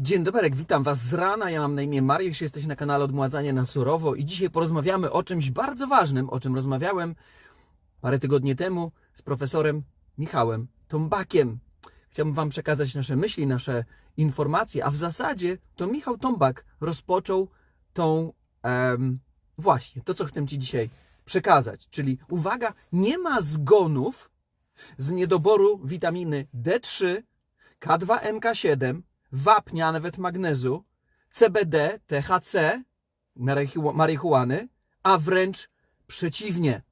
Dzień dobry, witam Was z rana. Ja mam na imię Mariusz, jesteś na kanale Odmładzanie na Surowo i dzisiaj porozmawiamy o czymś bardzo ważnym, o czym rozmawiałem parę tygodni temu z profesorem Michałem Tombakiem. Chciałbym Wam przekazać nasze myśli, nasze informacje, a w zasadzie to Michał Tombak rozpoczął tą em, właśnie to, co chcę Ci dzisiaj przekazać. Czyli uwaga, nie ma zgonów z niedoboru witaminy D3, K2MK7, wapnia, a nawet magnezu, CBD, THC, marihu- marihuany, a wręcz przeciwnie.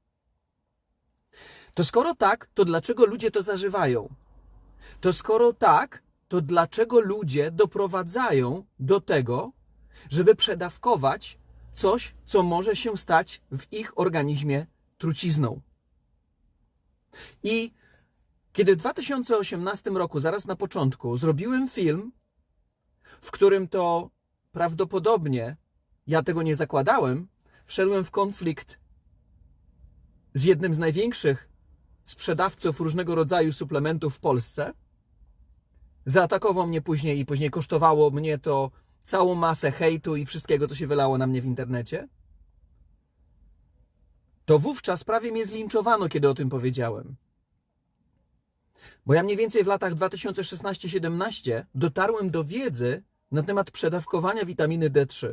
To skoro tak, to dlaczego ludzie to zażywają? To skoro tak, to dlaczego ludzie doprowadzają do tego, żeby przedawkować coś, co może się stać w ich organizmie trucizną? I kiedy w 2018 roku, zaraz na początku, zrobiłem film, w którym to prawdopodobnie, ja tego nie zakładałem, wszedłem w konflikt z jednym z największych sprzedawców różnego rodzaju suplementów w Polsce. Zaatakował mnie później i później kosztowało mnie to całą masę hejtu i wszystkiego, co się wylało na mnie w internecie. To wówczas prawie mnie zlinczowano, kiedy o tym powiedziałem. Bo ja mniej więcej w latach 2016-17 dotarłem do wiedzy na temat przedawkowania witaminy D3.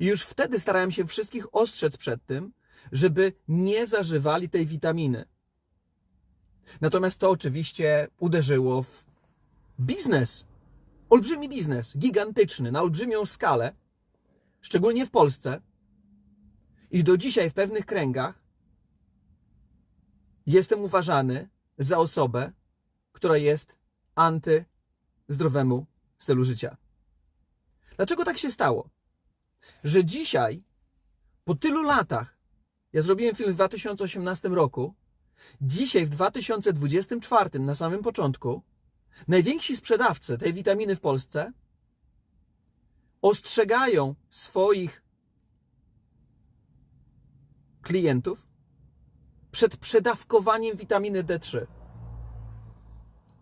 I już wtedy starałem się wszystkich ostrzec przed tym, żeby nie zażywali tej witaminy. Natomiast to oczywiście uderzyło w biznes. Olbrzymi biznes, gigantyczny, na olbrzymią skalę, szczególnie w Polsce. I do dzisiaj w pewnych kręgach jestem uważany za osobę, która jest antyzdrowemu stylu życia. Dlaczego tak się stało? Że dzisiaj, po tylu latach, ja zrobiłem film w 2018 roku, dzisiaj w 2024, na samym początku, najwięksi sprzedawcy tej witaminy w Polsce ostrzegają swoich klientów przed przedawkowaniem witaminy D3.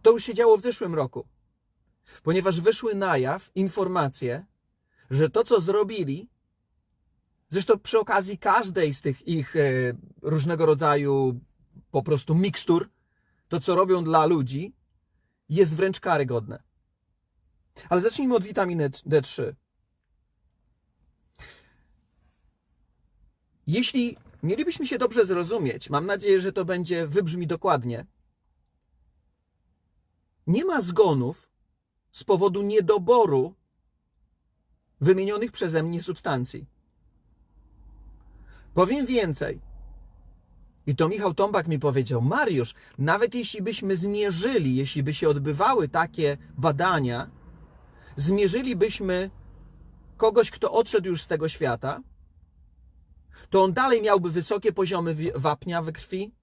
To już się działo w zeszłym roku, ponieważ wyszły na jaw informacje, że to, co zrobili, zresztą przy okazji każdej z tych ich e, różnego rodzaju po prostu mikstur, to, co robią dla ludzi, jest wręcz karygodne. Ale zacznijmy od witaminy D3. Jeśli mielibyśmy się dobrze zrozumieć, mam nadzieję, że to będzie wybrzmi dokładnie. Nie ma zgonów z powodu niedoboru wymienionych przeze mnie substancji. Powiem więcej. I to Michał Tombak mi powiedział, Mariusz, nawet jeśli byśmy zmierzyli, jeśli by się odbywały takie badania, zmierzylibyśmy kogoś, kto odszedł już z tego świata, to on dalej miałby wysokie poziomy wapnia we krwi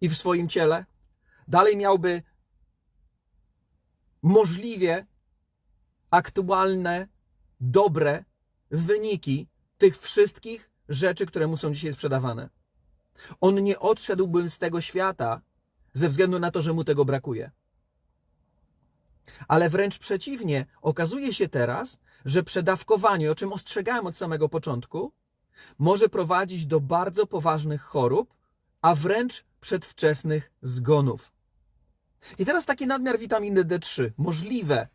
i w swoim ciele, dalej miałby możliwie aktualne, dobre wyniki tych wszystkich rzeczy, które mu są dzisiaj sprzedawane. On nie odszedłby z tego świata ze względu na to, że mu tego brakuje. Ale wręcz przeciwnie, okazuje się teraz, że przedawkowanie, o czym ostrzegałem od samego początku, może prowadzić do bardzo poważnych chorób, a wręcz przedwczesnych zgonów. I teraz taki nadmiar witaminy D3. Możliwe.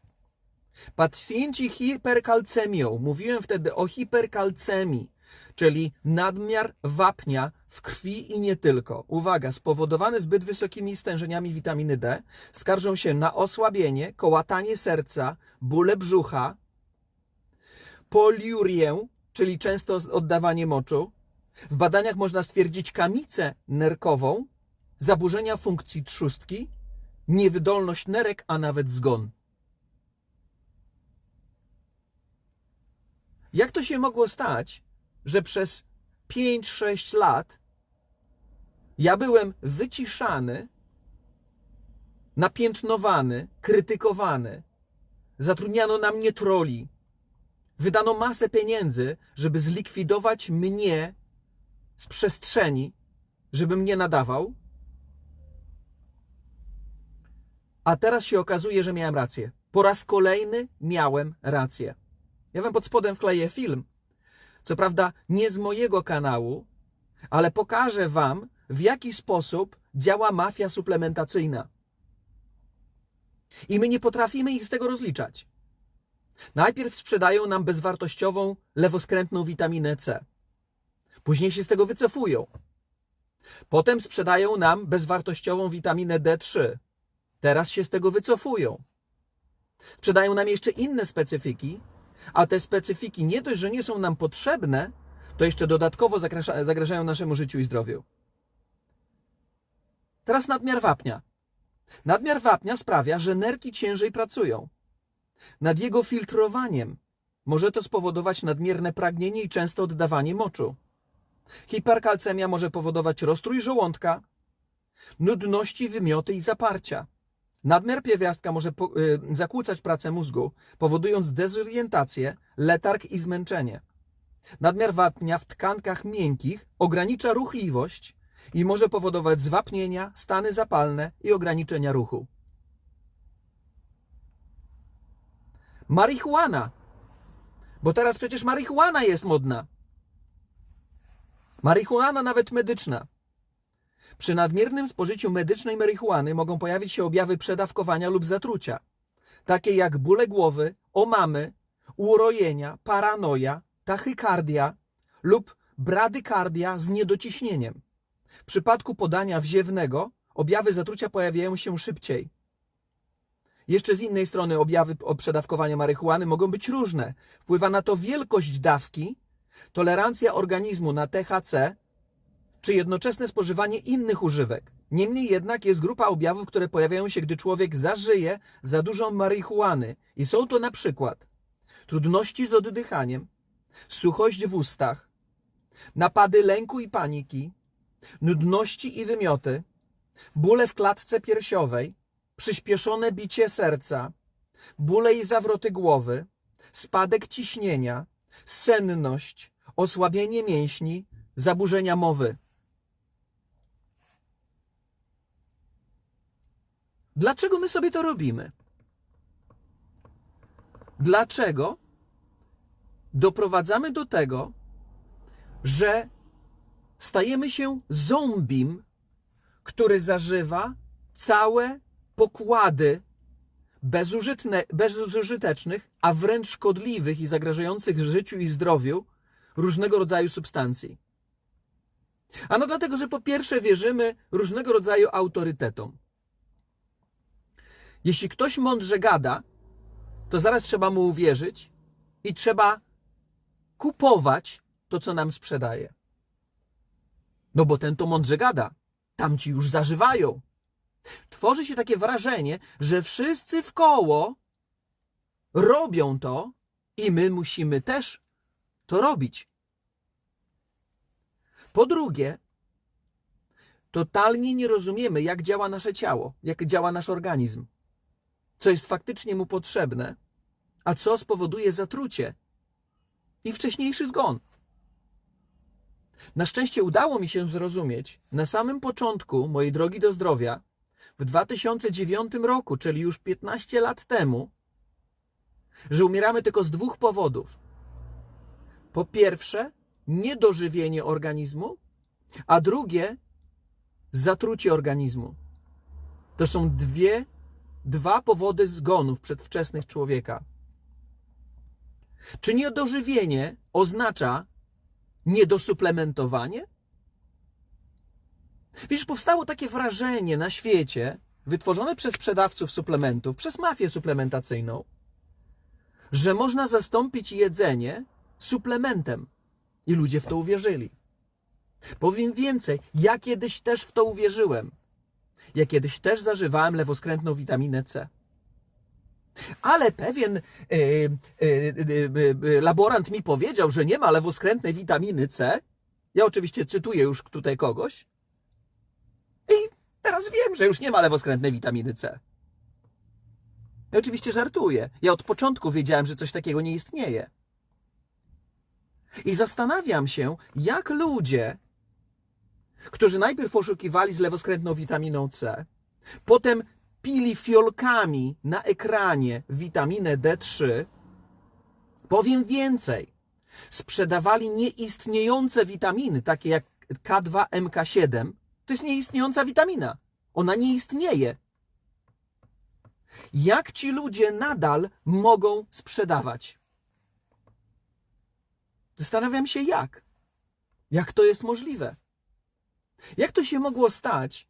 Pacjenci hiperkalcemią, mówiłem wtedy o hiperkalcemii, czyli nadmiar wapnia w krwi i nie tylko. Uwaga, spowodowany zbyt wysokimi stężeniami witaminy D, skarżą się na osłabienie, kołatanie serca, bóle brzucha, poliurię, czyli często oddawanie moczu. W badaniach można stwierdzić kamicę nerkową, zaburzenia funkcji trzustki, niewydolność nerek, a nawet zgon. Jak to się mogło stać, że przez 5-6 lat ja byłem wyciszany, napiętnowany, krytykowany, zatrudniano na mnie troli, wydano masę pieniędzy, żeby zlikwidować mnie z przestrzeni, żebym nie nadawał. A teraz się okazuje, że miałem rację. Po raz kolejny miałem rację. Ja wam pod spodem wkleję film. Co prawda nie z mojego kanału, ale pokażę wam, w jaki sposób działa mafia suplementacyjna. I my nie potrafimy ich z tego rozliczać. Najpierw sprzedają nam bezwartościową, lewoskrętną witaminę C. Później się z tego wycofują. Potem sprzedają nam bezwartościową witaminę D3. Teraz się z tego wycofują. Sprzedają nam jeszcze inne specyfiki, a te specyfiki nie dość, że nie są nam potrzebne, to jeszcze dodatkowo zagraża- zagrażają naszemu życiu i zdrowiu. Teraz nadmiar wapnia. Nadmiar wapnia sprawia, że nerki ciężej pracują. Nad jego filtrowaniem może to spowodować nadmierne pragnienie i częste oddawanie moczu. Hiperkalcemia może powodować rozstrój żołądka, nudności, wymioty i zaparcia. Nadmiar pierwiastka może po, y, zakłócać pracę mózgu, powodując dezorientację, letarg i zmęczenie. Nadmiar wapnia w tkankach miękkich ogranicza ruchliwość i może powodować zwapnienia, stany zapalne i ograniczenia ruchu. Marihuana. Bo teraz przecież marihuana jest modna. Marihuana nawet medyczna. Przy nadmiernym spożyciu medycznej marihuany mogą pojawić się objawy przedawkowania lub zatrucia, takie jak bóle głowy, omamy, urojenia, paranoja, tachykardia lub bradykardia z niedociśnieniem. W przypadku podania wziewnego objawy zatrucia pojawiają się szybciej. Jeszcze z innej strony objawy przedawkowania marihuany mogą być różne. Wpływa na to wielkość dawki, tolerancja organizmu na THC czy jednoczesne spożywanie innych używek. Niemniej jednak jest grupa objawów, które pojawiają się, gdy człowiek zażyje za dużo marihuany. I są to na przykład trudności z oddychaniem, suchość w ustach, napady lęku i paniki, nudności i wymioty, bóle w klatce piersiowej, przyspieszone bicie serca, bóle i zawroty głowy, spadek ciśnienia, senność, osłabienie mięśni, zaburzenia mowy. Dlaczego my sobie to robimy? Dlaczego doprowadzamy do tego, że stajemy się zombim, który zażywa całe pokłady bezużytne, bezużytecznych, a wręcz szkodliwych i zagrażających życiu i zdrowiu różnego rodzaju substancji. Ano dlatego, że po pierwsze wierzymy różnego rodzaju autorytetom. Jeśli ktoś mądrze gada, to zaraz trzeba mu uwierzyć i trzeba kupować to, co nam sprzedaje. No bo ten to mądrze gada, tamci już zażywają. Tworzy się takie wrażenie, że wszyscy w koło robią to i my musimy też to robić. Po drugie, totalnie nie rozumiemy, jak działa nasze ciało, jak działa nasz organizm, co jest faktycznie mu potrzebne, a co spowoduje zatrucie i wcześniejszy zgon. Na szczęście udało mi się zrozumieć na samym początku mojej drogi do zdrowia, w 2009 roku, czyli już 15 lat temu, że umieramy tylko z dwóch powodów. Po pierwsze, niedożywienie organizmu, a drugie, zatrucie organizmu. To są dwie, dwa powody zgonów przedwczesnych człowieka. Czy niedożywienie oznacza niedosuplementowanie? Wiesz, powstało takie wrażenie na świecie, wytworzone przez sprzedawców suplementów, przez mafię suplementacyjną, że można zastąpić jedzenie suplementem. I ludzie w to uwierzyli. Powiem więcej, ja kiedyś też w to uwierzyłem. Ja kiedyś też zażywałem lewoskrętną witaminę C. Ale pewien e, e, e, laborant mi powiedział, że nie ma lewoskrętnej witaminy C. Ja oczywiście cytuję już tutaj kogoś. I teraz wiem, że już nie ma lewoskrętnej witaminy C. Ja oczywiście żartuję. Ja od początku wiedziałem, że coś takiego nie istnieje. I zastanawiam się, jak ludzie, którzy najpierw oszukiwali z lewoskrętną witaminą C, potem pili fiolkami na ekranie witaminę D3. Powiem więcej. Sprzedawali nieistniejące witaminy, takie jak K2, MK7. To jest nieistniejąca witamina. Ona nie istnieje. Jak ci ludzie nadal mogą sprzedawać? Zastanawiam się jak. Jak to jest możliwe? Jak to się mogło stać,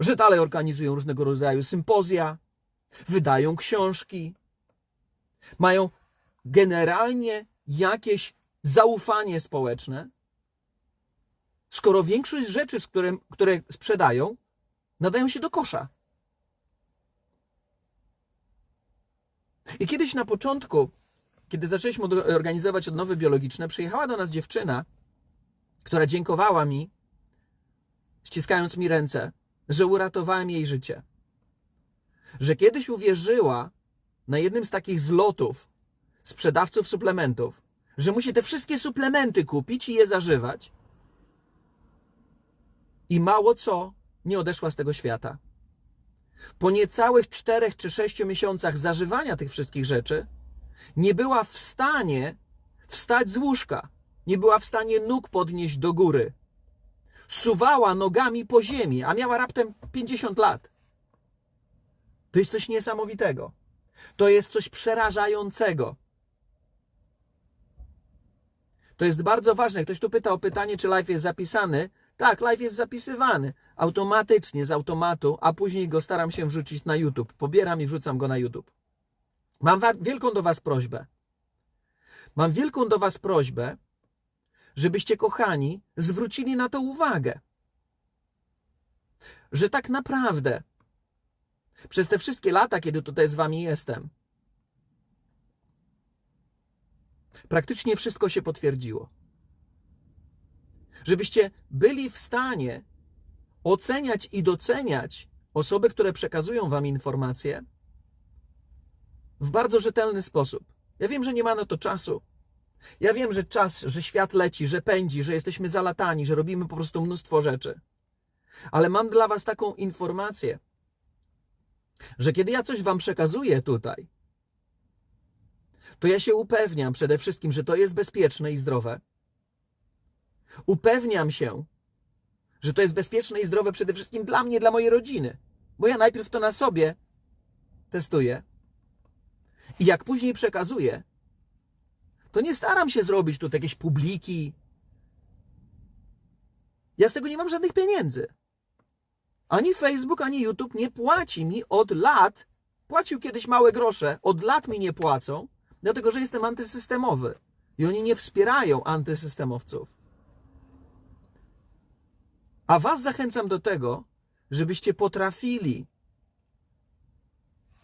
że dalej organizują różnego rodzaju sympozja, wydają książki, mają generalnie jakieś zaufanie społeczne, skoro większość rzeczy, z którym, które sprzedają, nadają się do kosza. I kiedyś na początku, kiedy zaczęliśmy organizować odnowy biologiczne, przyjechała do nas dziewczyna, która dziękowała mi, ściskając mi ręce, że uratowałem jej życie. Że kiedyś uwierzyła na jednym z takich zlotów sprzedawców suplementów, że musi te wszystkie suplementy kupić i je zażywać. I mało co nie odeszła z tego świata. Po niecałych czterech czy sześciu miesiącach zażywania tych wszystkich rzeczy, nie była w stanie wstać z łóżka, nie była w stanie nóg podnieść do góry. Suwała nogami po ziemi, a miała raptem 50 lat. To jest coś niesamowitego. To jest coś przerażającego. To jest bardzo ważne. Ktoś tu pyta o pytanie, czy live jest zapisany. Tak, live jest zapisywany automatycznie z automatu, a później go staram się wrzucić na YouTube. Pobieram i wrzucam go na YouTube. Mam wielką do Was prośbę. Mam wielką do Was prośbę, żebyście, kochani, zwrócili na to uwagę. Że tak naprawdę przez te wszystkie lata, kiedy tutaj z Wami jestem, praktycznie wszystko się potwierdziło. Żebyście byli w stanie oceniać i doceniać osoby, które przekazują Wam informacje w bardzo rzetelny sposób. Ja wiem, że nie ma na to czasu. Ja wiem, że czas, że świat leci, że pędzi, że jesteśmy zalatani, że robimy po prostu mnóstwo rzeczy. Ale mam dla Was taką informację, że kiedy ja coś Wam przekazuję tutaj, to ja się upewniam przede wszystkim, że to jest bezpieczne i zdrowe. Upewniam się, że to jest bezpieczne i zdrowe przede wszystkim dla mnie, dla mojej rodziny. Bo ja najpierw to na sobie testuję i jak później przekazuję, to nie staram się zrobić tu jakieś publiki. Ja z tego nie mam żadnych pieniędzy. Ani Facebook, ani YouTube nie płaci mi od lat. Płacił kiedyś małe grosze, od lat mi nie płacą, dlatego że jestem antysystemowy. I oni nie wspierają antysystemowców. A Was zachęcam do tego, żebyście potrafili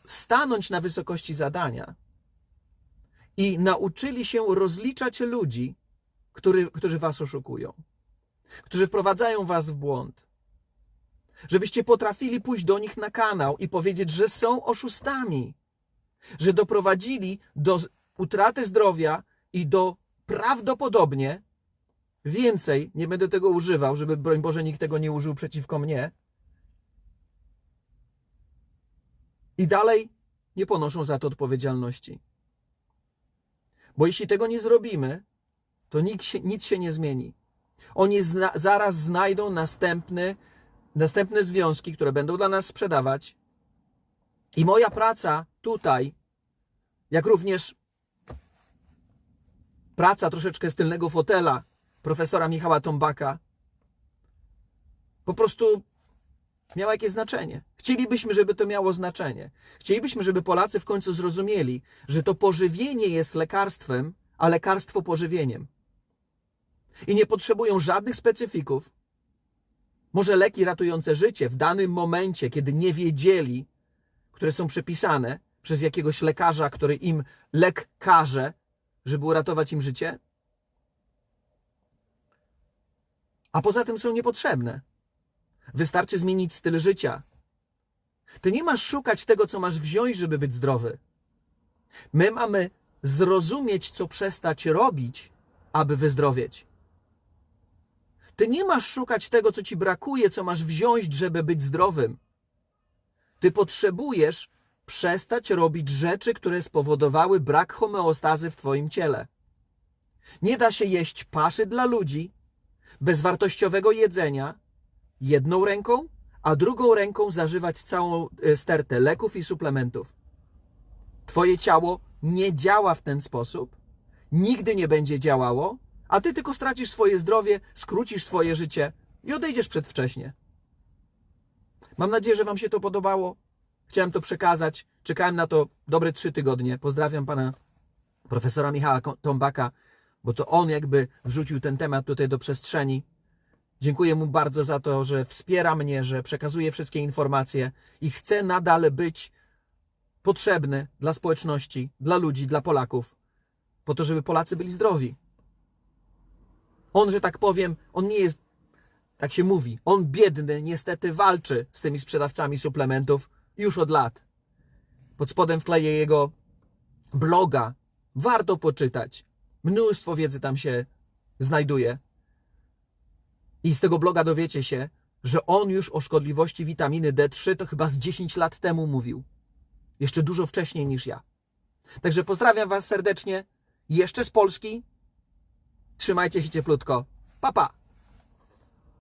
stanąć na wysokości zadania i nauczyli się rozliczać ludzi, który, którzy Was oszukują, którzy wprowadzają Was w błąd. Żebyście potrafili pójść do nich na kanał i powiedzieć, że są oszustami, że doprowadzili do utraty zdrowia i do prawdopodobnie Więcej, nie będę tego używał, żeby broń Boże nikt tego nie użył przeciwko mnie. I dalej nie ponoszą za to odpowiedzialności. Bo jeśli tego nie zrobimy, to nikt się, nic się nie zmieni. Oni zna, zaraz znajdą następny, następne związki, które będą dla nas sprzedawać. I moja praca tutaj, jak również praca troszeczkę z tylnego fotela, profesora Michała Tombaka po prostu miała jakieś znaczenie. Chcielibyśmy, żeby to miało znaczenie. Chcielibyśmy, żeby Polacy w końcu zrozumieli, że to pożywienie jest lekarstwem, a lekarstwo pożywieniem. I nie potrzebują żadnych specyfików. Może leki ratujące życie w danym momencie, kiedy nie wiedzieli, które są przepisane przez jakiegoś lekarza, który im lek każe, żeby uratować im życie? A poza tym są niepotrzebne. Wystarczy zmienić styl życia. Ty nie masz szukać tego, co masz wziąć, żeby być zdrowy. My mamy zrozumieć, co przestać robić, aby wyzdrowieć. Ty nie masz szukać tego, co ci brakuje, co masz wziąć, żeby być zdrowym. Ty potrzebujesz przestać robić rzeczy, które spowodowały brak homeostazy w Twoim ciele. Nie da się jeść paszy dla ludzi, bezwartościowego jedzenia, jedną ręką, a drugą ręką zażywać całą e, stertę leków i suplementów. Twoje ciało nie działa w ten sposób, nigdy nie będzie działało, a ty tylko stracisz swoje zdrowie, skrócisz swoje życie i odejdziesz przedwcześnie. Mam nadzieję, że Wam się to podobało. Chciałem to przekazać. Czekałem na to dobre trzy tygodnie. Pozdrawiam pana profesora Michała Tombaka, bo to on jakby wrzucił ten temat tutaj do przestrzeni. Dziękuję mu bardzo za to, że wspiera mnie, że przekazuje wszystkie informacje i chce nadal być potrzebny dla społeczności, dla ludzi, dla Polaków, po to, żeby Polacy byli zdrowi. On, że tak powiem, on nie jest, tak się mówi, on biedny niestety walczy z tymi sprzedawcami suplementów już od lat. Pod spodem wkleję jego bloga. Warto poczytać. Mnóstwo wiedzy tam się znajduje. I z tego bloga dowiecie się, że on już o szkodliwości witaminy D3 to chyba z 10 lat temu mówił. Jeszcze dużo wcześniej niż ja. Także pozdrawiam Was serdecznie. Jeszcze z Polski. Trzymajcie się cieplutko. Pa, pa.